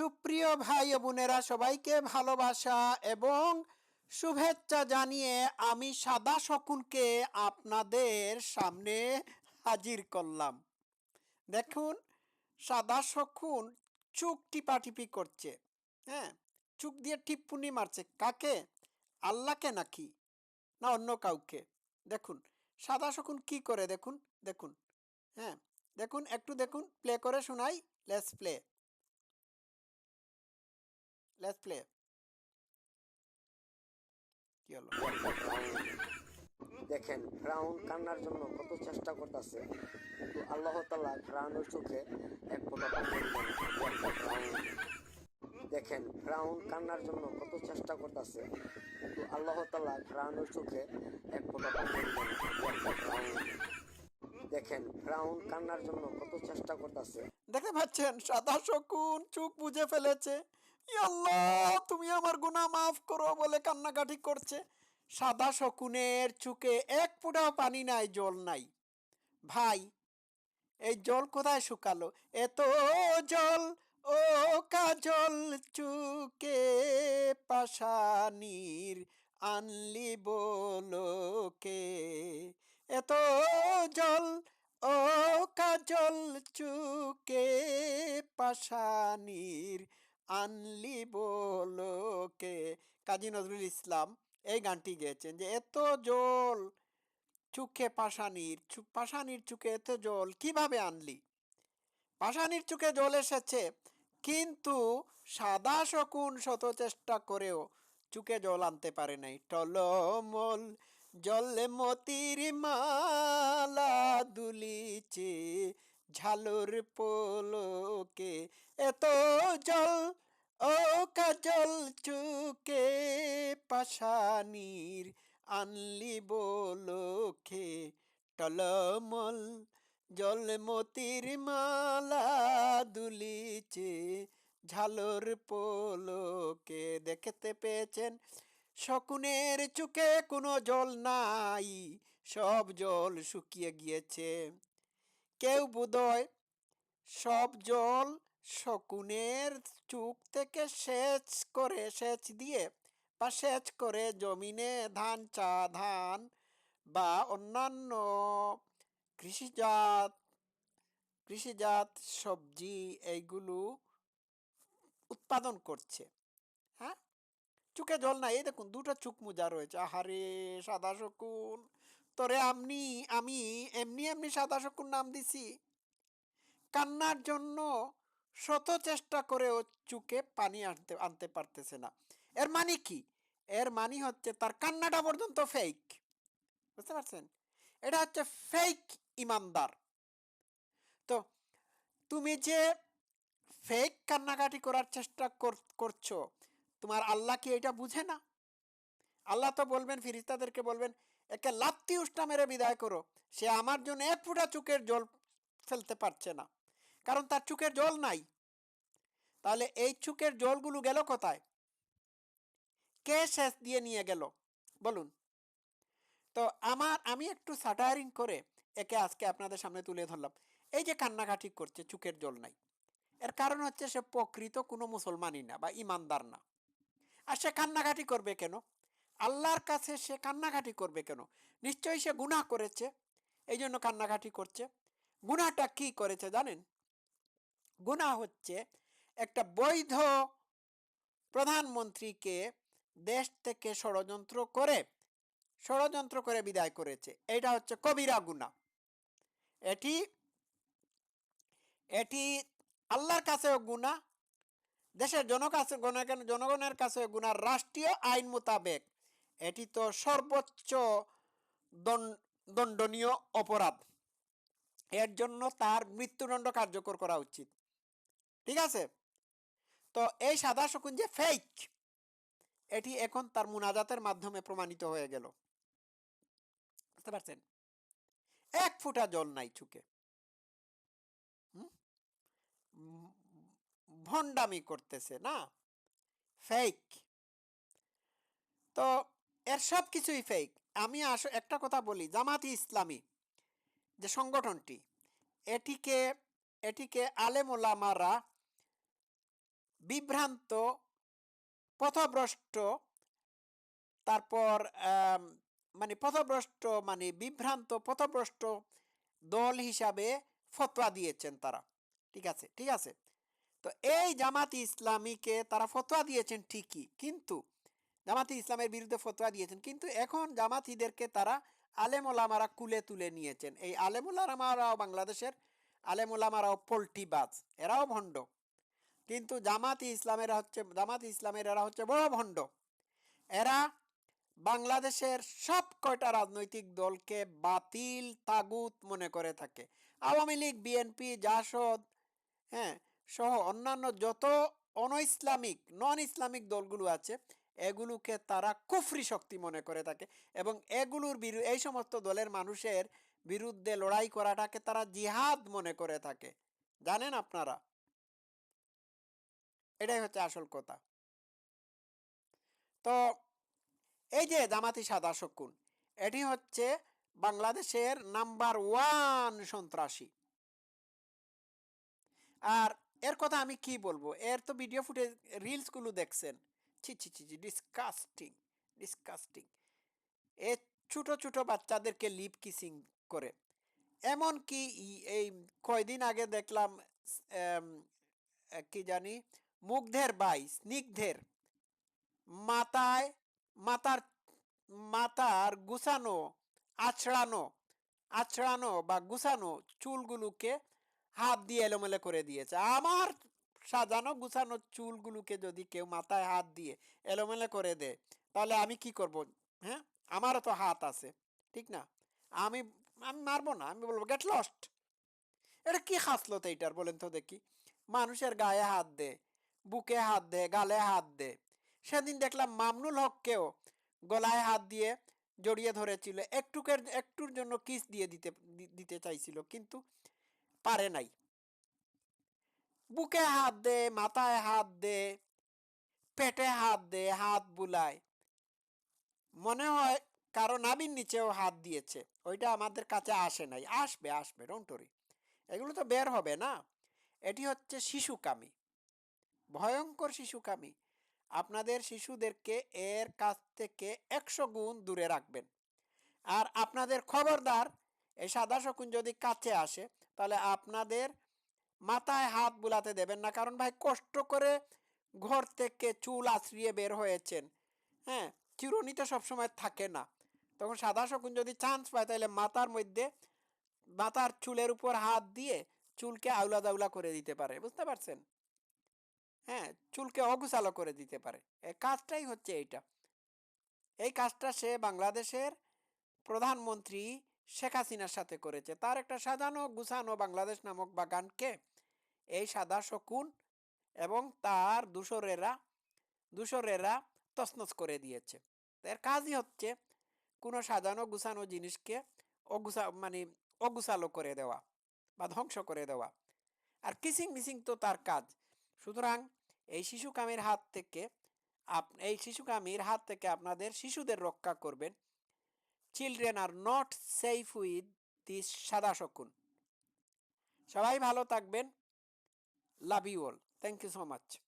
সুপ্রিয় ভাই বোনেরা, সবাইকে ভালোবাসা এবং শুভেচ্ছা জানিয়ে আমি সাদা শকুনকে আপনাদের সামনে হাজির করলাম। দেখুন, সাদা শকুন চুক টিপাটিপি করছে হ্যাঁ? চুক দিয়ে টিপ্পুনি মারছে। কাকে? আল্লাহকে নাকি? না অন্য কাউকে? দেখুন, সাদা শকুন কি করে? দেখুন দেখুন হ্যাঁ? দেখুন, একটু দেখুন, প্লে করে শোনাই, লেটস প্লে। লেটস প্লে কি হলো? দেখেন ফ্রাউন কান্নার জন্য কত চেষ্টা করতেছে কিন্তু আল্লাহ তালা ফ্রাউনের চোখে এক ফোঁটা পানি দেখেন ফ্রাউন কান্নার জন্য কত চেষ্টা করতেছে কিন্তু আল্লাহ তালা ফ্রাউনের চোখে এক ফোঁটা পানি দেখেন ফ্রাউন কান্নার জন্য কত চেষ্টা করতেছে। দেখতে পাচ্ছেন সাদা শকুন চুপ বুঝে ফেলেছে। আল্লাহ, তুমি আমার গুনাহ মাফ করো বলে কান্নাকাটি করছে। সাদা শকুনের চুকে এক ফুটাও পানি নাই, জল নাই। ভাই, এই জল কোথায় শুকালো? এত জল, ও কাজল চুকে পাশানির আনলি বলোকে এত জল, ও কাজল চুকে পাশানির আনলি বলোকে কাজী নজরুল ইসলাম এই গানটি গেয়েছেন যে, এত জল চুকে পাশানির পাশানির চুকে এত জল কীভাবে আনলি? পাশানির চুকে জল এসেছে, কিন্তু সাদা শকুন শত চেষ্টা করেও চুকে জল আনতে পারে নাই। টলমল জলে মতির মালা দুলিছে ঝালর পোলকে এত জল ও কাজল চুকে পাশানির আনলি বলোকে টলমল জল মতির মালা দুলিছে ঝালর পোলকে দেখতে পেয়েছেন। শকুনের চুকে কোনো জল নাই, সব জল শুকিয়ে গিয়েছে। কেউ বোধহয় সব জল শকুনের চুক থেকে সেচ করে, সেচ দিয়ে বা সেচ করে জমিনে ধান, চা, ধান বা অন্যান্য কৃষিজাত কৃষিজাত সবজি এইগুলো উৎপাদন করছে। হ্যাঁ? চুকে জল নাই। এই দেখুন, দুটো চুক মোজা রয়েছে। আহারে, সাদা শকুন তোরে আমনি আমি এমনি এমনি সাদা শকুন নাম দিছি। কান্নার জন্য শত চেষ্টা করেও চুকে পানি আনতে আনতে পারতেছে না। এর মানে কি? এর মানে হচ্ছে তার কান্নাটা পর্যন্ত ফেক বুঝতে পারছেন? এটা হচ্ছে ফেক ইমানদার। তো তুমি যে ফেক কান্নাকাটি করার চেষ্টা কর- করছ, তোমার আল্লাহ কি এটা বুঝে না? আল্লাহ তো বলবেন ফিরিস্তাদেরকে বলবেন একে লাত্তি উষ্টা মেরে বিদায় করো। সে আমার জন্য এক ফুটা চুকের জল ফেলতে পারছে না, কারণ তার চুকের জল নাই। তাহলে এই চুকের জলগুলো গেল কোথায়? কে শেষ দিয়ে নিয়ে গেল? বলুন। তো আমার, আমি একটু সাটারিং করে একে আজকে আপনাদের সামনে তুলে ধরলাম। এই যে কান্নাকাটি করছে, চুকের জল নাই। এর কারণ হচ্ছে সে প্রকৃত কোনো মুসলমানই না বা ইমানদার না। আর সে কান্নাকাটি করবে কেন? আল্লাহর কাছে সে কান্নাকাটি করবে কেন? নিশ্চয়ই সে গুনাহ করেছে। এই জন্য কান্নাকাটি করছে। গুনাহটা কি করেছে জানেন? গুনাহ হচ্ছে একটা বৈধ প্রধানমন্ত্রীকে দেশ থেকে ষড়যন্ত্র করে ষড়যন্ত্র করে বিদায় করেছে। এটা হচ্ছে কবিরা গুণা এটি এটি আল্লাহর কাছেও গুণা দেশের জনকাছে গণ- জনগণের কাছে গুণা রাষ্ট্রীয় আইন মোতাবেক। এটি তো সর্বোচ্চ দণ্ডনীয় অপরাধ। এর জন্য তার মৃত্যুদণ্ড কার্যকর করা উচিত। ঠিক আছে? তো এই সাদা শকুন যে ফেক এটি এখন তার মুনাজাতের মাধ্যমে প্রমাণিত হয়ে গেল। বুঝতে পারছেন? এক ফুটা জল নাই চুকে? ভণ্ডামি করতেছে, না? ফেক তো এর সব কিছুই ফেক আমি আস, একটা কথা বলি জামাতি ইসলামী যে সংগঠনটি, এটিকে এটিকে আলেমোলামারা বিভ্রান্ত, পথভ্রষ্ট, তারপর মানে পথভ্রষ্ট মানে বিভ্রান্ত, পথভ্রষ্ট দল হিসাবে ফতোয়া দিয়েছেন তারা। ঠিক আছে? ঠিক আছে? তো এই জামাতি ইসলামীকে তারা ফতোয়া দিয়েছেন ঠিকই, কিন্তু জামাতি ইসলামের বিরুদ্ধে ফতোয়া দিয়েছেন। কিন্তু এখন জামাতিদেরকে তারা আলেমোলামারা কুলে তুলে নিয়েছেন। এই আলেমুলামারাও বাংলাদেশের আলেমুলামারাও পোল্টিবাজ এরাও ভণ্ড। কিন্তু জামাতি ইসলামেরা হচ্ছে, জামাতি ইসলামের এরা হচ্ছে বড় ভণ্ড। এরা বাংলাদেশের সব কয়টা রাজনৈতিক দলকে বাতিল তাগুত মনে করে থাকে। আওয়ামী লীগ, বিএনপি, জাসদ হ্যাঁ সহ অন্যান্য যত অন ইসলামিক নন ইসলামিক দলগুলো আছে এগুলোকে তারা কুফরি শক্তি মনে করে থাকে এবং এগুলোর বিরু, এই সমস্ত দলের মানুষের বিরুদ্ধে লড়াই করাটাকে তারা জিহাদ মনে করে থাকে। জানেন আপনারা? এটাই হচ্ছে আসল কথা। তো এই যে জামাতি সাদা শকুন, এটি হচ্ছে বাংলাদেশের নাম্বার ওয়ান সন্ত্রাসী। আর এর কথা আমি কি বলব? এর তো ভিডিও ফুটেজ, রিলসগুলো দেখছেন। ছি ছি ছি ডিসকাস্টিং ডিসকাস্টিং এ ছোট ছোট বাচ্চাদেরকে লিপ কিসিং করে। এমন কি এই কয়দিন আগে দেখলাম কি জানি, মুগ্ধের বাই স্নিগ্ধের মাথায়, মাথার মাথার গুছানো, আছড়ানো আছড়ানো বা গুছানো চুলগুলোকে হাত দিয়ে এলোমেলো করে দিয়েছে। আমার সাজানো গুছানো চুলগুলোকে যদি কেউ মাথায় হাত দিয়ে এলোমেলো করে দেয়, তাহলে আমি কি করব? হ্যাঁ? আমারও তো হাত আছে, ঠিক না? আমি আমি মারবো না, আমি বলব গেট লস্ট এটা কি হাসলত এইটার বলেন তো দেখি। মানুষের গায়ে হাত দে, বুকে হাত দে, গালে হাত দে। সেদিন দেখলাম মামনুল হককেও গলায় হাত দিয়ে জড়িয়ে ধরেছিল, একটুকের, একটুর জন্য কিস দিয়ে দিতে দিতে চাইছিল, কিন্তু পারে নাই। বুকে হাত দে, মাথায় হাত দে, পেটে হাত দে, হাত বুলায় মনে হয় কারও নাবির নিচেও হাত দিয়েছে। ওইটা আমাদের কাছে আসে নাই। আসবে আসবে ডোন্টরি এগুলো তো বের হবে না। এটি হচ্ছে শিশুকামী ভয়ঙ্কর শিশুকামী আপনাদের শিশুদেরকে এর কাছ থেকে একশো গুণ দূরে রাখবেন। আর আপনাদের খবরদার এই সাদা শকুন যদি কাছে আসে, তাহলে আপনাদের মাথায় হাত বুলাতে দেবেন না। কারণ ভাই কষ্ট করে ঘর থেকে চুল আছড়িয়ে বের হয়েছেন। হ্যাঁ চিরুনি তো সবসময় থাকে না। তখন সাদা শকুন যদি চান্স পায়, তাহলে মাথার মধ্যে, মাথার চুলের উপর হাত দিয়ে চুলকে আউলা দাউলা করে দিতে পারে। বুঝতে পারছেন? হ্যাঁ চুলকে অগুছালো করে দিতে পারে। এই কাজটাই হচ্ছে এইটা। এই কাজটা সে বাংলাদেশের প্রধানমন্ত্রী শেখ হাসিনার সাথে করেছে। তার একটা সাজানো গুছানো বাংলাদেশ নামক বাগানকে এই সাদা শকুন এবং তার দূষরেরা দূষরেরা তছনছ করে দিয়েছে। এর কাজই হচ্ছে কোনো সাজানো গুছানো জিনিসকে অগুছা মানে অগুছালো করে দেওয়া বা ধ্বংস করে দেওয়া। আর কিসিং মিসিং তো তার কাজ। সুতরাং এই শিশু কামির হাত থেকে আপ, এই শিশু কামির হাত থেকে আপনাদের শিশুদের রক্ষা করবেন। Children are not safe with this সাদা শকুন। সবাই ভালো থাকবেন। Love you all. Thank you so much.